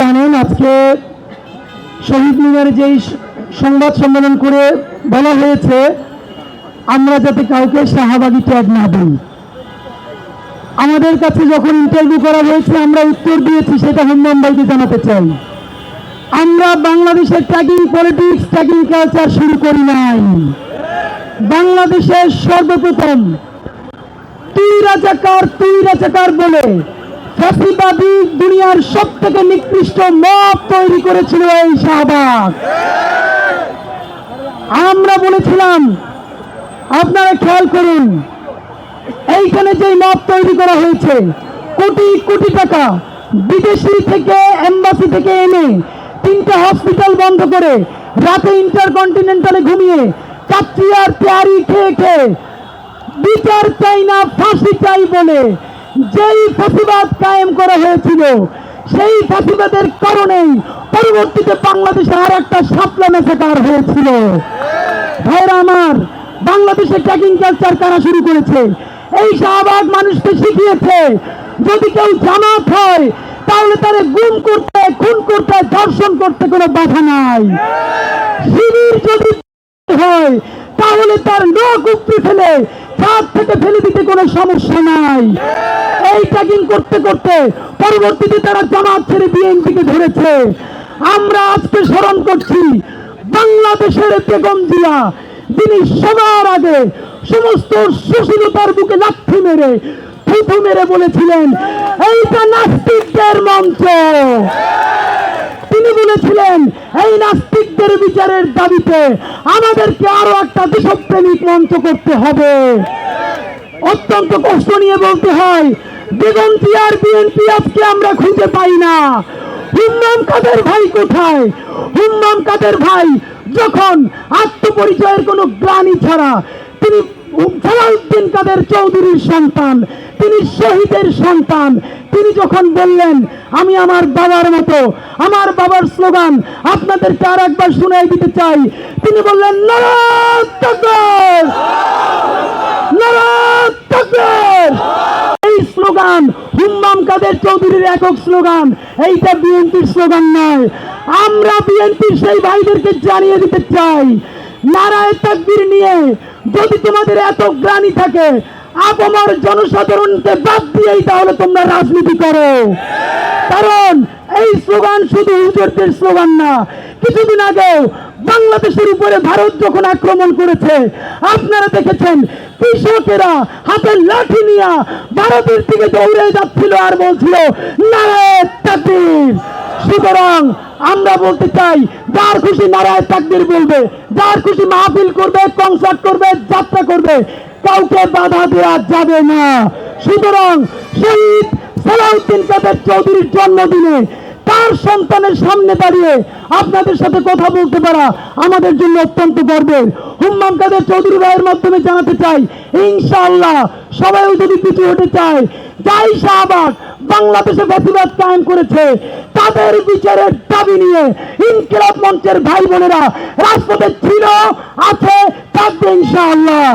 জানেন, আজকে শহীদ মিনারে যেই সংবাদ সম্মেলন করে বলা হয়েছে, আমরা যাতে কাউকে শাহবাগী ট্যাগ না দিই। আমাদের কাছে যখন ইন্টারভিউ করা হয়েছে, আমরা উত্তর দিয়েছি, সেটা হুম্মাম ভাইকে জানাতে চাই। আমরা বাংলাদেশের ট্যাগিং পলিটিক্স ট্যাগিং কালচার শুরু করি নাই। বাংলাদেশের সর্বপ্রথম তুই রাজাকার তুই রাজাকার বলে ফ্যাসিবাদী দুনিয়ার সব থেকে নিকৃষ্ট মত তৈরি করেছিল এই শাহবাগ। আমরা বলেছিলাম, আপনারা খেয়াল করুন, এইখানে যে মত তৈরি করা হয়েছে, কোটি কোটি টাকা বিদেশি থেকে এম্বাসি থেকে এনে তিনটা হসপিটাল বন্ধ করে রাতে ইন্টারকন্টিনেন্টালে ঘুমিয়ে কাচ্চিয়ার পেয়ারি খেয়ে খেয়ে বিচার চাই না, ফাঁসি চাই বলে। যেই ফাঁসিবাদ কায়েম করা হয়েছিল, সেই ফাঁসিবাদের কারণেই পরবর্তীতে বাংলাদেশে আর একটা সাপলা মেসাকার হয়েছিল। ভাইরা আমার, বাংলাদেশে ট্যাগিং কালচার কারা শুরু করেছে? এই শাহবাগ মানুষকে শিখিয়েছে, যদি কেউ জামাত হয়, তাহলে তারে গুম করতে, খুন করতে, ধর্ষণ করতে কোনো বাধা নাই। শিবির যদি হয় তাহলে তার নখ উপড়ে ফেলে, ছাদ থেকে ফেলে দিতে কোনো সমস্যা নাই। এই ট্যাগিং করতে করতে পরবর্তীতে তারা জামাত ছেড়ে বিএনপিকে ধরেছে। আমরা আজকে স্মরণ করছি, বাংলাদেশের বেগম জিয়া, যিনি সবার আগে সমস্ত সুশীলতার বুকে লাথি মেরে, থুথু মেরে বলেছিলেন, এইটা নাস্তিকদের মঞ্চ। নাস্তিকদের বিচারের দাবিতে আমাদেরকে আরও একটা দেশপ্রেমিক মঞ্চ করতে হবে। অত্যন্ত কষ্ট নিয়ে বলতে হয়, দিগন্তি আর বিএনপি আজকে আমরা খুঁজে পাই না। হুম্মাম কাদের ভাই কোথায়? হুম্মাম কাদের ভাই যখন আত্মপরিচয়ের কোনো গ্লানি ছাড়া তিনি জালাউদ্দিন কাদের চৌধুরীর সন্তান, তিনি শহীদের সন্তান। তিনি যখন বললেন, আমি আমার বাবার মতো, আমার বাবার স্লোগান আপনাদেরকে আর একবার শুনাই দিতে চাই। তিনি বললেন! এই স্লোগান হুম্মাম কাদের চৌধুরীর একক স্লোগান, এইটা বিএনপির স্লোগান নয়। আমরা বিএনপির সেই ভাইদেরকে জানিয়ে দিতে চাই নারায় তাকবীর নিয়ে যদি তোমাদের এত গ্লানি থাকে, আপমার জনসাধারণকে বাদ দিয়েই তাহলে তোমরা রাজনীতি করো। কারণ এই স্লোগান শুধু হুজুরদের স্লোগান না, কিছুদিন আগেও বাংলাদেশের উপরে ভারত যখন আক্রমণ করেছে, আপনারা দেখেছেন কৃষকেরা হাতে লাঠি নিয়ে ভারতের দিকে দৌড়ে যাচ্ছিল আর বলছিল, নারায় তাকবীর। সুতরাং আমরা বলতে চাই, যার খুশি নারায় তাকবির বলবে, যার খুশি মাহফিল করবে কনসার্ট করবে, যাত্রা করবে, কাউকে বাধা দেওয়া যাবে না। সুতরাং শহীদ সালাউদ্দিন কাদের চৌধুরীর জন্মদিনে তার সন্তানের সামনে দাঁড়িয়ে আপনাদের সাথে কথা বলতে পারা আমাদের জন্য অত্যন্ত গর্বের। হুম্মাম কাদের চৌধুরী ভাইয়ের মাধ্যমে জানাতে চাই, ইনশাআল্লাহ সবাই যদি পিছু হতে চায়, যাই শাহবাগ বাংলাদেশে প্রতিবাদ কায়েম করেছে, তাদের বিচারের দাবি নিয়ে ইনকিলাব মঞ্চের ভাই বোনেরা রাজপথে ছিল, আছে থাকবে ইনশাআল্লাহ।